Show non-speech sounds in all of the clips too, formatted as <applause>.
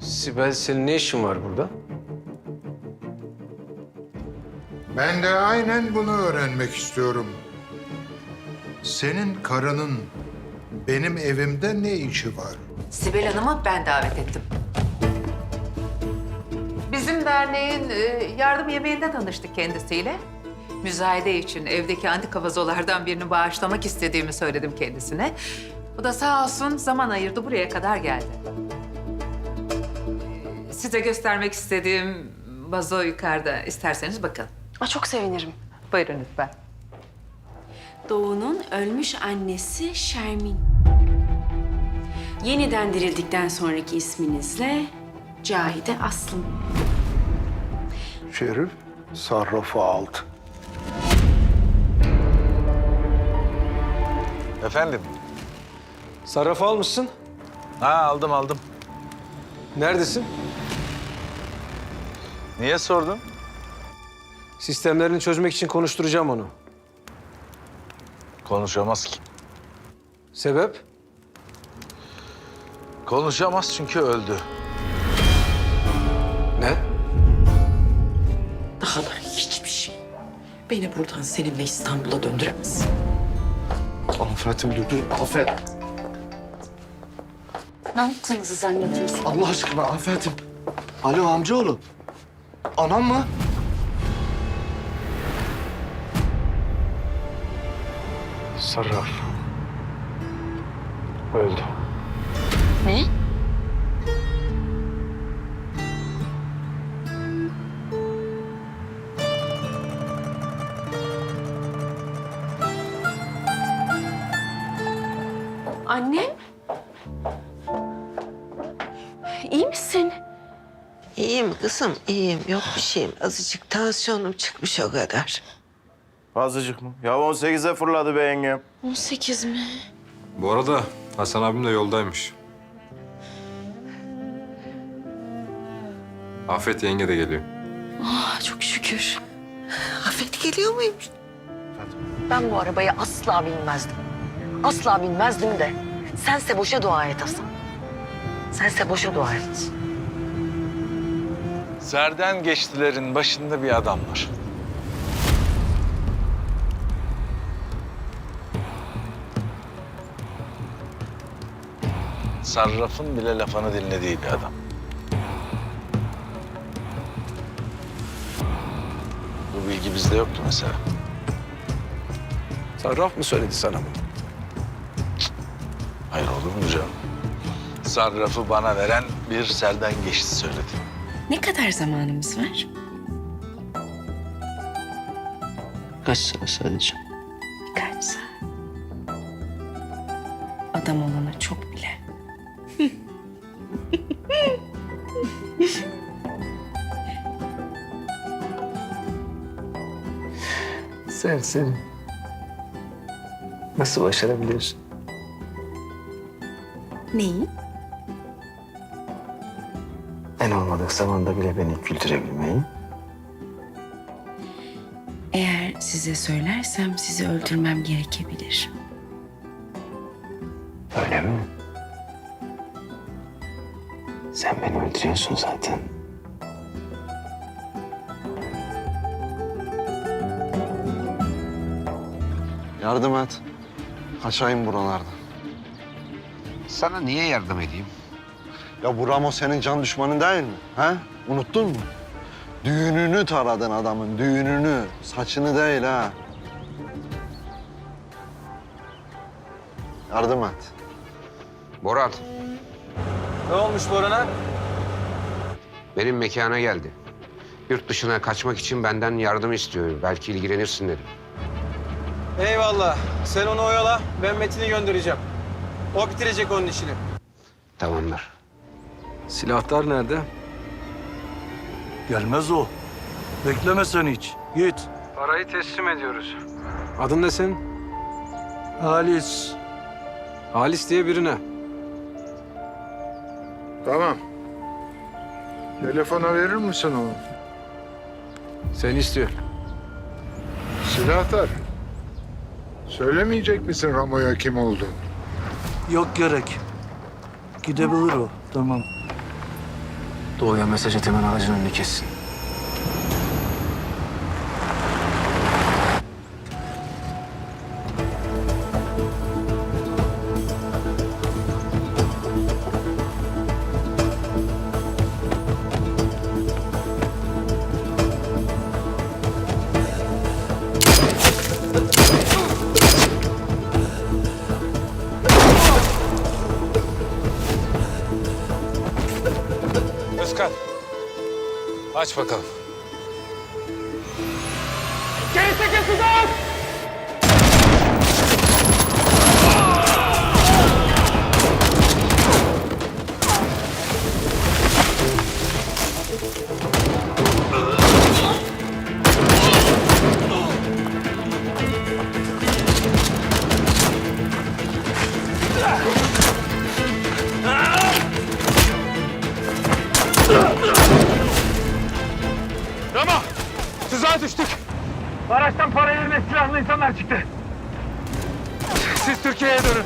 Sibel senin ne işin var burada? Ben de aynen bunu öğrenmek istiyorum. Senin karının benim evimde ne işi var? Sibel Hanım'ı ben davet ettim. Bizim derneğin e, yardım yemeğinde tanıştık kendisiyle. Müzayede için evdeki antika vazolardan birini bağışlamak istediğimi söyledim kendisine. O da sağ olsun zaman ayırdı buraya kadar geldi. Size göstermek istediğim vazo yukarıda. İsterseniz bakın. Aa, çok sevinirim. Buyurun lütfen. Doğu'nun ölmüş annesi Şermin. Yeniden dirildikten sonraki isminizle Cahide Aslım. Şerif sarrafı aldı. Efendim? Sarrafı almışsın. Ha aldım aldım. Neredesin? Niye sordun? Sistemlerini çözmek için konuşturacağım onu. Konuşamaz ki. Sebep? Konuşamaz çünkü öldü. Ne? Daha da hiçbir şey. Beni buradan seninle İstanbul'a döndüremez. Afet'im dur dur. Afet. Ne yaptığınızı zannediyorsun? Allah aşkına Afet'im. Alo amcaoğlu. Anam mı? Sarraf. Öldü. Ne? Annem? İyi misin? İyiyim kızım, iyiyim. Yok bir şeyim. Azıcık tansiyonum çıkmış o kadar. Azıcık mı? Ya 18'e fırladı be yengem. 18 mi? Bu arada Hasan abim de yoldaymış. Afet yenge de geliyor. Ah, çok şükür. Afet geliyor muymuş? Ben bu arabaya asla binmezdim. Asla binmezdim de. Sense boşa dua et Hasan. Sense boşa dua et. Serden geçtilerin başında bir adam var. Sarrafın bile lafını dinlediği bir adam. Bu bilgi bizde yoktu mesela. Sarraf mı söyledi sana bunu? Hayır olur mu canım? Sarrafı bana veren bir serden geçti söyledi. Ne kadar zamanımız var? Kaç sene sadece? Kaç saat? Adam olana çok bile. <laughs> Sen sen. Nasıl başarabiliyorsun? Neyi? En olmadık zamanda bile beni güldürebilmeyi. Eğer size söylersem sizi öldürmem gerekebilir. Öyle mi? Sen beni öldürüyorsun zaten. Yardım et. Kaçayım buralardan. Sana niye yardım edeyim? Ya bu Ramo senin can düşmanın değil mi? He? Unuttun mu? Düğününü taradın adamın, düğününü. Saçını değil ha. Yardım et. Boran, Ne olmuş Boran'a? benim mekana geldi. Yurt dışına kaçmak için benden yardım istiyor. Belki ilgilenirsin dedim. Eyvallah. Sen onu oyala. Ben Metin'i göndereceğim. O bitirecek onun işini. Tamamdır. Silahlar nerede? Gelmez o. Bekleme sen hiç. Git. Parayı teslim ediyoruz. Adın ne senin? Halis. Halis diye birine. Tamam. Telefona verir misin onu? Seni istiyor. Silahtar. Söylemeyecek misin Ramo'ya kim olduğunu? Yok gerek. Gidebilir o. Tamam. Doğuya mesaj et hemen aracın önünü kessin. Aç bakalım. Rama! Tuzağa düştük. Araçtan para yerine silahlı insanlar çıktı. Siz Türkiye'ye dönün.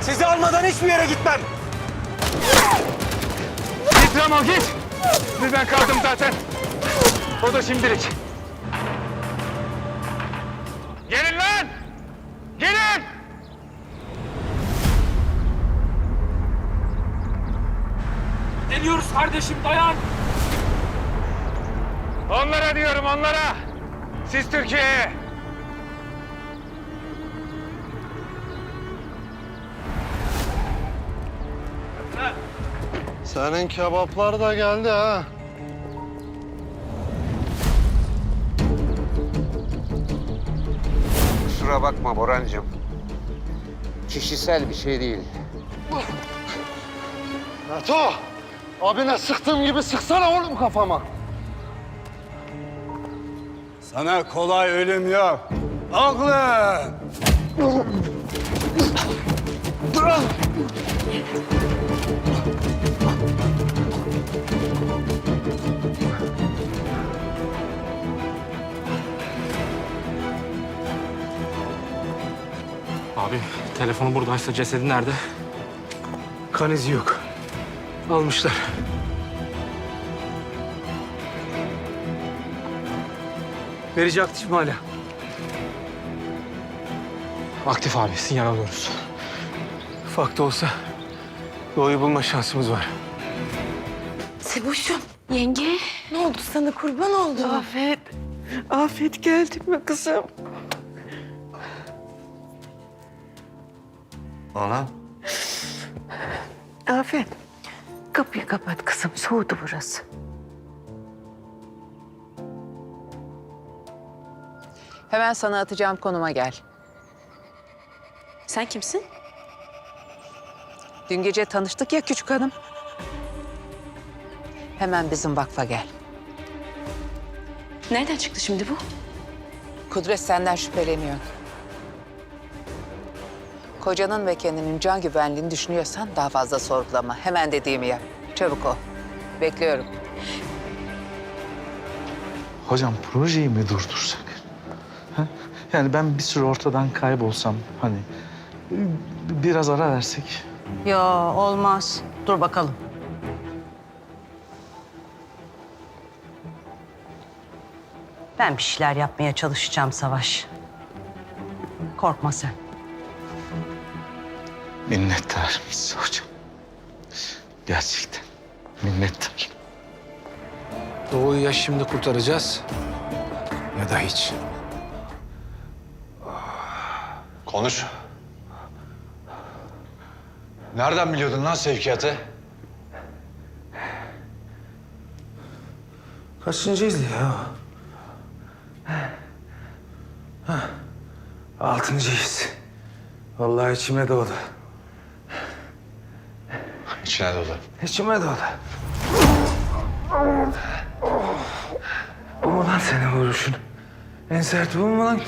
Sizi almadan hiçbir yere gitmem. Git Ramo git. Sizden kaldım zaten. O da şimdilik. Gelin lan! Gelin! Geliyoruz kardeşim dayan. Onlara diyorum onlara. Siz Türkiye'ye. Senin kebaplar da geldi ha. Kusura bakma Borancığım. Kişisel bir şey değil. Nato! Abine sıktığım gibi sıksana oğlum kafama. Sana kolay ölüm yok. Oğlum! Abi telefonu buradaysa cesedi nerede? Kan izi yok. Almışlar. Verici aktif mi hala? Aktif abi sinyal alıyoruz. Ufak da olsa doğuyu bulma şansımız var. Seboş'um, yenge. Ne oldu sana kurban oldu? Afet. Afet geldin mi kızım? Ana. Afet. Kapıyı kapat kızım. Soğudu burası. Hemen sana atacağım konuma gel. Sen kimsin? Dün gece tanıştık ya küçük hanım. Hemen bizim vakfa gel. Nereden çıktı şimdi bu? Kudret senden şüpheleniyor. Kocanın ve kendinin can güvenliğini düşünüyorsan daha fazla sorgulama. Hemen dediğimi yap. Çabuk ol. Bekliyorum. Hocam projeyi mi durdursak? Yani ben bir süre ortadan kaybolsam hani biraz ara versek. Yo olmaz. Dur bakalım. Ben bir şeyler yapmaya çalışacağım Savaş. Korkma sen. Minnettarım size hocam. Gerçekten minnettar. Doğuyu ya şimdi kurtaracağız ya da hiç. Konuş. Nereden biliyordun lan sevkiyatı? Kaçıncıyız ya? Hah, Altıncıyız. Vallahi içime doğdu. İçine dolu. İçime doğdu. Bu mu lan senin vuruşun? En sert bu mu lan?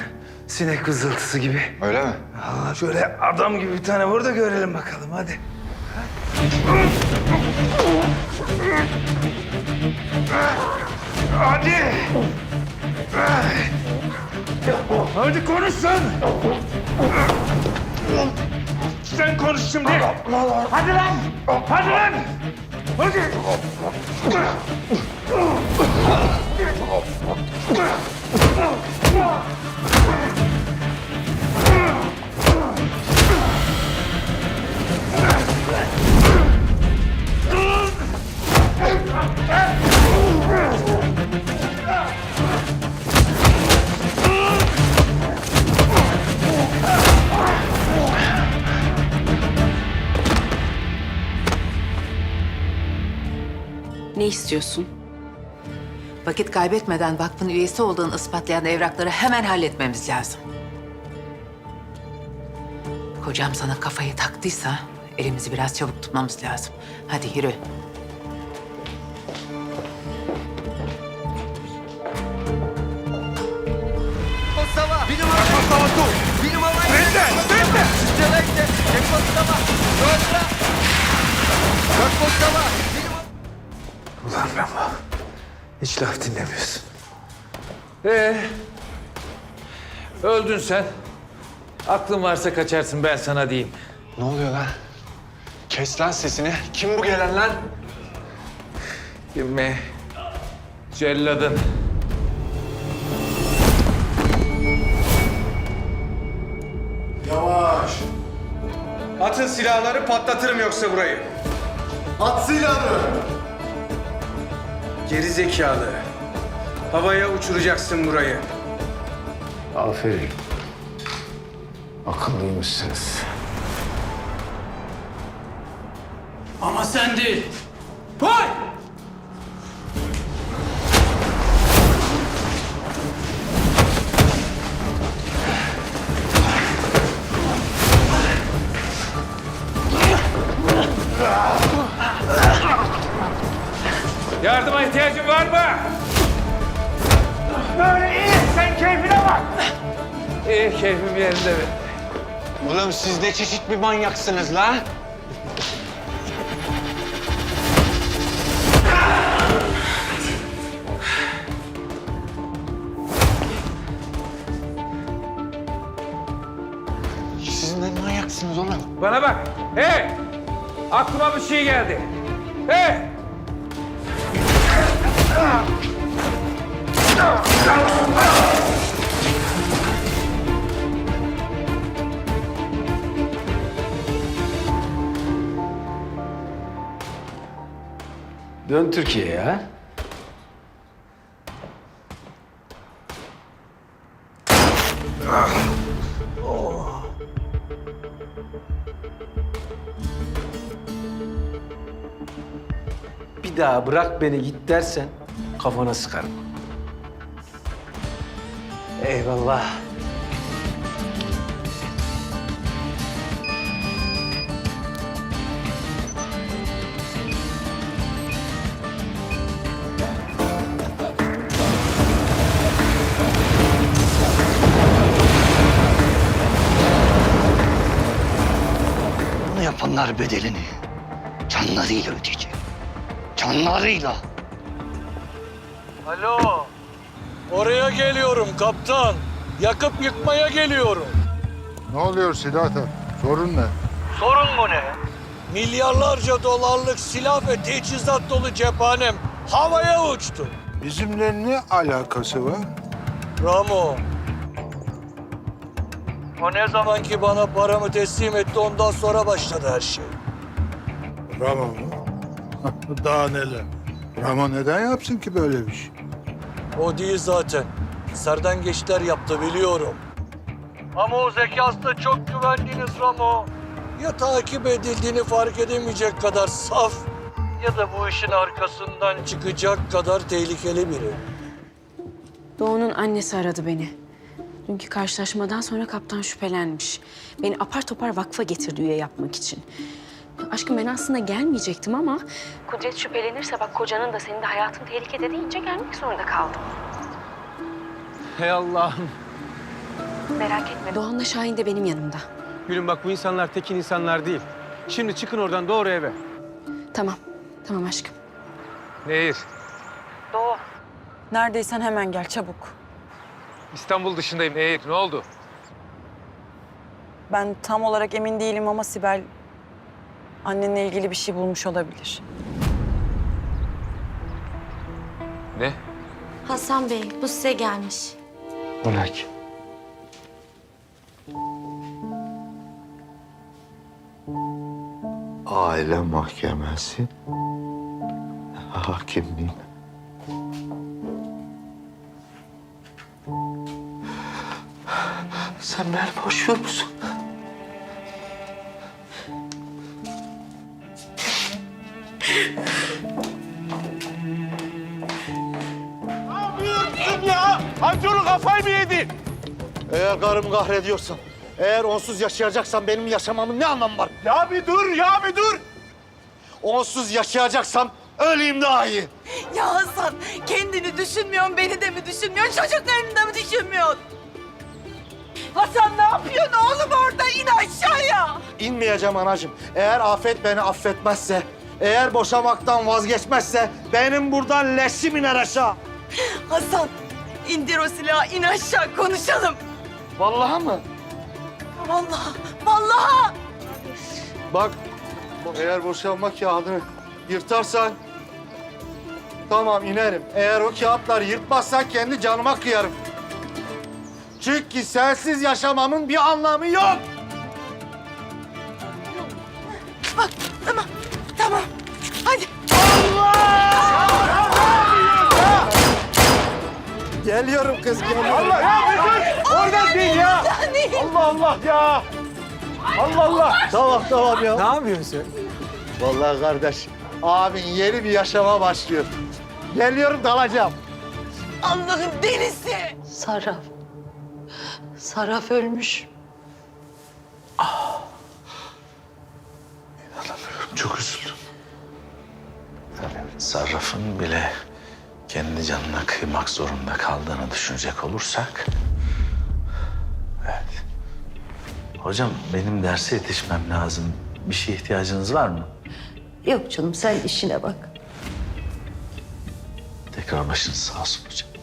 Sinek vızıltısı gibi. Öyle mi? Allah şöyle adam gibi bir tane vur da görelim bakalım hadi. Hadi. Hadi konuş sen. Sen konuş şimdi. Hadi lan. Hadi lan. Ne istiyorsun? Vakit kaybetmeden vakfın üyesi olduğunu ispatlayan evrakları hemen halletmemiz lazım. Kocam sana kafayı taktıysa elimizi biraz çabuk tutmamız lazım. Hadi yürü. Ulan Ramo. Hiç laf dinlemiyorsun. Ee, öldün sen. Aklın varsa kaçarsın ben sana diyeyim. Ne oluyor lan? Kes lan sesini. Kim bu gelen lan? Kim mi? Celladın. Yavaş. Atın silahları patlatırım yoksa burayı. At silahını. Geri zekalı. Havaya uçuracaksın burayı. Aferin. Akıllıymışsınız. Ama sen değil. İyi, keyfim yerinde benim. Oğlum siz ne çeşit bir manyaksınız lan? Siz ne manyaksınız oğlum? Bana bak. Hey! Aklıma bir şey geldi. Hey! Dön Türkiye'ye ha. Bir daha bırak beni git dersen kafana sıkarım. Eyvallah. Yapanlar bedelini canlarıyla ödeyecek. Canlarıyla. Alo. Oraya geliyorum kaptan. Yakıp yıkmaya geliyorum. Ne oluyor Siddhartha? Sorun ne? Sorun mu ne? Milyarlarca dolarlık silah ve teçhizat dolu cephanem havaya uçtu. Bizimle ne alakası var? Ramo. O ne zaman ki bana paramı teslim etti ondan sonra başladı her şey. Ramo mu? <laughs> Daha neler? Ramo neden yapsın ki böyle bir şey? O değil zaten. Serden geçler yaptı biliyorum. Ama o zekasına çok güvendiniz Ramo. Ya takip edildiğini fark edemeyecek kadar saf ya da bu işin arkasından çıkacak kadar tehlikeli biri. Doğu'nun annesi aradı beni. Dünkü karşılaşmadan sonra kaptan şüphelenmiş. Beni apar topar vakfa getirdi üye yapmak için. Aşkım ben aslında gelmeyecektim ama... Kudret şüphelenirse bak kocanın da senin de hayatın tehlikede deyince gelmek zorunda kaldım. Hey Allah'ım. Merak etme Doğan'la Şahin de benim yanımda. Gülüm bak bu insanlar tekin insanlar değil. Şimdi çıkın oradan doğru eve. Tamam, tamam aşkım. Nehir. Doğu. Neredeysen hemen gel çabuk. İstanbul dışındayım. Ee, ne oldu? Ben tam olarak emin değilim ama Sibel annenle ilgili bir şey bulmuş olabilir. Ne? Hasan Bey, bu size gelmiş. Bırak. Aile mahkemesi hakimliğine Sen beni boşuyor musun? Eğer karımı kahrediyorsan, eğer onsuz yaşayacaksan benim yaşamamın ne anlamı var? Ya bir dur, ya bir dur. Onsuz yaşayacaksam öleyim daha iyi. Ya Hasan kendini düşünmüyorsun, beni de mi düşünmüyorsun, çocuklarını da mı düşünmüyorsun? Hasan ne yapıyorsun oğlum orada? İn aşağıya. İnmeyeceğim anacığım. Eğer Afet beni affetmezse, eğer boşamaktan vazgeçmezse benim buradan leşim iner aşağı. Hasan indir o silahı, in aşağı konuşalım. Vallahi mı? Vallahi, vallahi. Bak, eğer boşanma kağıdını yırtarsan tamam inerim. Eğer o kağıtları yırtmazsan kendi canıma kıyarım. Çünkü sensiz yaşamamın bir anlamı yok. Bak tamam, tamam. Hadi. Geliyorum kız, geliyorum. Oradan değil ya. Allah Allah ya. Allah Allah. Tamam, tamam ya. Ne yapıyorsun? Vallahi kardeş, abin yeni bir yaşama başlıyor. Geliyorum, dalacağım. Allah'ın delisi. Sarraf. Sarraf ölmüş. Çok üzüldüm. Tabii sarrafın bile kendi canına kıymak zorunda kaldığını düşünecek olursak... Evet. Hocam benim derse yetişmem lazım. Bir şeye ihtiyacınız var mı? Yok canım sen işine bak. Tekrar başınız sağ olsun hocam.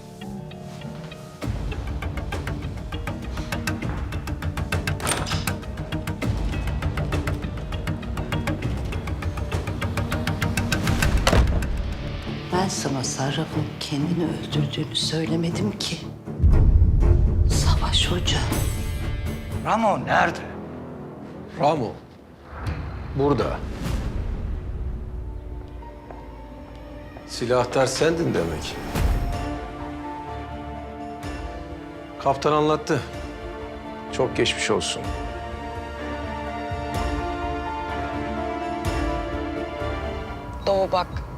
Ben sana Sarraf'ın kendini öldürdüğünü söylemedim ki. Savaş Hoca. Ramo nerede? Ramo. Burada. Silahtar sendin demek. Kaptan anlattı. Çok geçmiş olsun. Doğu bak.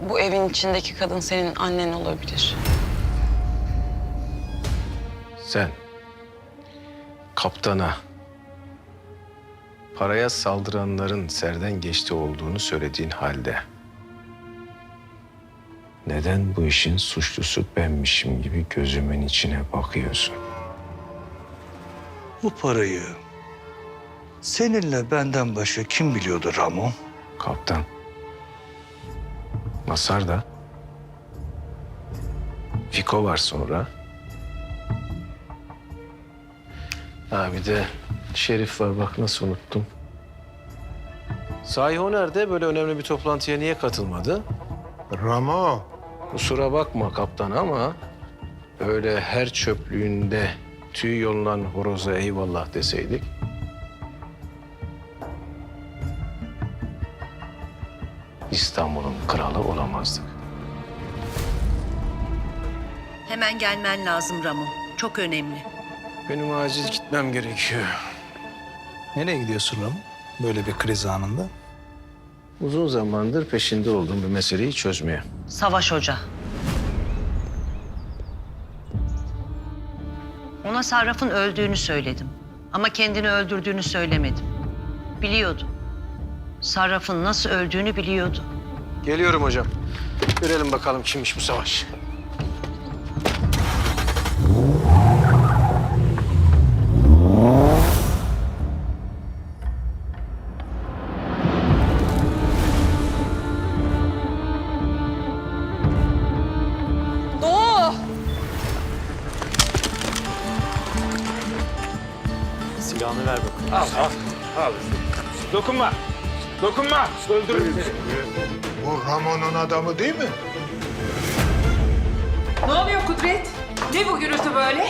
Bu evin içindeki kadın senin annen olabilir. Sen kaptana paraya saldıranların serden geçti olduğunu söylediğin halde neden bu işin suçlusu benmişim gibi gözümün içine bakıyorsun? Bu parayı seninle benden başka kim biliyordu Ramo? Kaptan. Masar da. Fiko var sonra. Ha bir de Şerif var bak nasıl unuttum. Sahi o nerede? Böyle önemli bir toplantıya niye katılmadı? Ramo, Kusura bakma kaptan ama öyle her çöplüğünde tüy yolunan horoza eyvallah deseydik. İstanbul'un kralı olamazdık. Hemen gelmen lazım Ramo. Çok önemli. Benim acil gitmem gerekiyor. Nereye gidiyorsun Ram? Böyle bir kriz anında. Uzun zamandır peşinde olduğum bir meseleyi çözmeye. Savaş Hoca. Ona Sarraf'ın öldüğünü söyledim. Ama kendini öldürdüğünü söylemedim. Biliyordu. Sarraf'ın nasıl öldüğünü biliyordu. Geliyorum hocam. Görelim bakalım kimmiş bu savaş. Dokunma. Öldürürüm seni. bu Ramo'nun adamı değil mi? Ne oluyor Kudret? Ne bu gürültü böyle?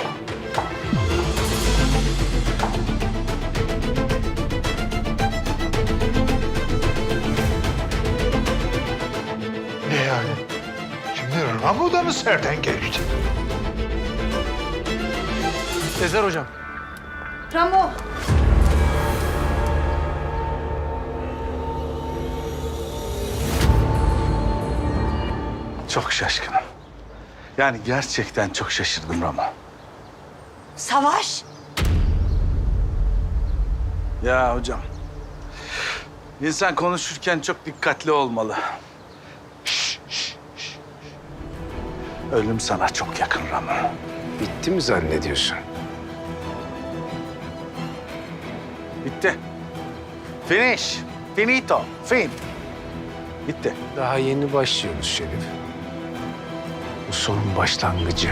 Ne yani? Şimdi Ramo da mı serden geçti? Ezer hocam. Ramo. Çok şaşkınım. Yani gerçekten çok şaşırdım Ramo. Savaş. Ya hocam. İnsan konuşurken çok dikkatli olmalı. Şş, şş, şş. Ölüm sana çok yakın Ramo. Bitti mi zannediyorsun? Bitti. Finish. Finito. Fin. Bitti. Daha yeni başlıyoruz Şerif. Bu sonun başlangıcı.